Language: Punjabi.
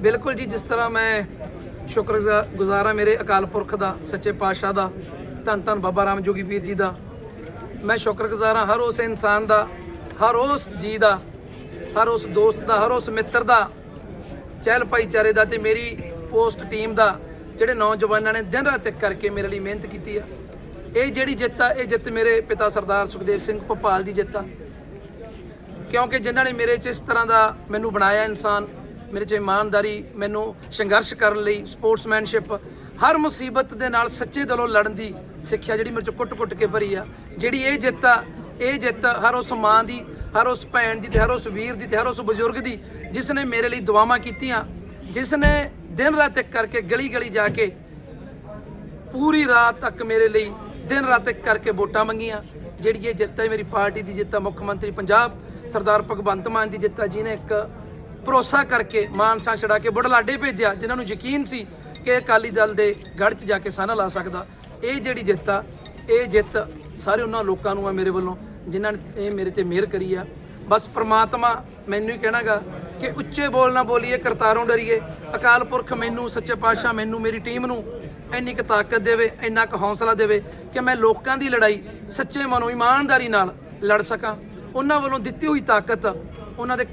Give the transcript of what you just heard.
ਬਿਲਕੁਲ ਜੀ, ਜਿਸ ਤਰ੍ਹਾਂ ਮੈਂ ਸ਼ੁਕਰਗੁਜ਼ਾਰ ਹਾਂ ਮੇਰੇ ਅਕਾਲ ਪੁਰਖ ਦਾ, ਸੱਚੇ ਪਾਤਸ਼ਾਹ ਦਾ, ਧੰਨ ਧੰਨ ਬਾਬਾ ਰਾਮ ਜੋਗੀ ਪੀਰ ਜੀ ਦਾ। ਮੈਂ ਸ਼ੁਕਰਗੁਜ਼ਾਰ ਹਾਂ ਹਰ ਉਸ ਇਨਸਾਨ ਦਾ, ਹਰ ਉਸ ਜੀ ਦਾ, ਹਰ ਉਸ ਦੋਸਤ ਦਾ, ਹਰ ਉਸ ਮਿੱਤਰ ਦਾ, ਚਹਿਲ ਭਾਈਚਾਰੇ ਦਾ ਤੇ ਮੇਰੀ ਪੋਸਟ ਟੀਮ ਦਾ, ਜਿਹੜੇ ਨੌਜਵਾਨਾਂ ਨੇ ਦਿਨ ਰਾਤ ਇੱਕ ਕਰਕੇ ਮੇਰੇ ਲਈ ਮਿਹਨਤ ਕੀਤੀ ਆ। ਇਹ ਜਿਹੜੀ ਜਿੱਤ ਆ, ਇਹ ਜਿੱਤ ਮੇਰੇ ਪਿਤਾ ਸਰਦਾਰ ਸੁਖਦੇਵ ਸਿੰਘ ਭੋਪਾਲ ਦੀ ਜਿੱਤ ਆ। ਕਿਉਂਕਿ ਜਿਨ੍ਹਾਂ ਨੇ ਮੇਰੇ 'ਚ ਇਸ ਤਰ੍ਹਾਂ ਦਾ ਮੈਨੂੰ ਬਣਾਇਆ ਇਨਸਾਨ ਮੇਰੇ 'ਚ ਇਮਾਨਦਾਰੀ, ਮੈਨੂੰ ਸੰਘਰਸ਼ ਕਰਨ ਲਈ ਸਪੋਰਟਸਮੈਨਸ਼ਿਪ, ਹਰ ਮੁਸੀਬਤ ਦੇ ਨਾਲ ਸੱਚੇ ਦਿਲੋਂ ਲੜਨ ਦੀ ਸਿੱਖਿਆ ਜਿਹੜੀ ਮੇਰੇ 'ਚ ਕੁੱਟ-ਕੁੱਟ ਕੇ ਭਰੀ ਆ, ਜਿਹੜੀ ਇਹ ਜਿੱਤ ਆ, ਇਹ ਜਿੱਤ ਹਰ ਉਸ ਮਾਂ ਦੀ, ਹਰ ਉਸ ਭੈਣ ਦੀ ਤੇ ਹਰ ਉਸ ਵੀਰ ਦੀ ਤੇ ਹਰ ਉਸ ਬਜ਼ੁਰਗ ਦੀ ਜਿਸ ਨੇ ਮੇਰੇ ਲਈ ਦੁਆਵਾਂ ਕੀਤੀਆਂ ਜਿਸ ਨੇ ਦਿਨ ਰਾਤ ਇੱਕ ਕਰਕੇ ਗਲੀ-ਗਲੀ ਜਾ ਕੇ ਪੂਰੀ ਰਾਤ ਤੱਕ ਮੇਰੇ ਲਈ ਦਿਨ ਰਾਤ ਇੱਕ ਕਰਕੇ ਵੋਟਾਂ ਮੰਗੀਆਂ, ਜਿਹੜੀ ਇਹ ਜਿੱਤ ਹੈ ਮੇਰੀ ਪਾਰਟੀ ਦੀ ਜਿੱਤ ਹੈ ਮੁੱਖ ਮੰਤਰੀ ਪੰਜਾਬ ਸਰਦਾਰ ਭਗਵੰਤ ਮਾਨ ਦੀ ਜਿੱਤ ਹੈ ਜਿਹਨੇ ਇੱਕ ਭਰੋਸਾ ਕਰਕੇ ਮਾਨਸਾ ਛੜਾ ਕੇ ਬੁਢਲਾਡੇ ਭੇਜਿਆ, ਜਿਨ੍ਹਾਂ ਨੂੰ ਯਕੀਨ ਸੀ ਕਿ ਅਕਾਲੀ ਦਲ ਦੇ ਗੜ੍ਹ 'ਚ ਜਾ ਕੇ ਸਾਨਾ ਲਾ ਸਕਦਾ। ਇਹ ਜਿਹੜੀ ਜਿੱਤ ਆ, ਇਹ ਜਿੱਤ ਸਾਰੇ ਉਹਨਾਂ ਲੋਕਾਂ ਨੂੰ ਆ ਮੇਰੇ ਵੱਲੋਂ, ਜਿਨ੍ਹਾਂ ਨੇ ਇਹ ਮੇਰੇ ਤੇ ਮਿਹਰ ਕਰੀ ਆ। ਬਸ ਪ੍ਰਮਾਤਮਾ ਮੈਨੂੰ ਹੀ ਕਹਿਣਾਗਾ ਕਿ ਉੱਚੇ ਬੋਲ ਨਾ ਬੋਲੀਏ, ਕਰਤਾਰੋਂ ਡਰੀਏ। ਅਕਾਲ ਪੁਰਖ ਮੈਨੂੰ, ਸੱਚੇ ਪਾਤਸ਼ਾਹ ਮੈਨੂੰ, ਮੇਰੀ ਟੀਮ ਨੂੰ ਇੰਨੀ ਕੁ ਤਾਕਤ ਦੇਵੇ, ਇੰਨਾ ਕੁ ਹੌਸਲਾ ਦੇਵੇ ਕਿ ਮੈਂ ਲੋਕਾਂ ਦੀ ਲੜਾਈ ਸੱਚੇ ਮਨੋਂ ਇਮਾਨਦਾਰੀ ਨਾਲ ਲੜ ਸਕਾਂ। ਉਹਨਾਂ ਵੱਲੋਂ ਦਿੱਤੀ ਹੋਈ ਤਾਕਤ ਉਹਨਾਂ ਦੇ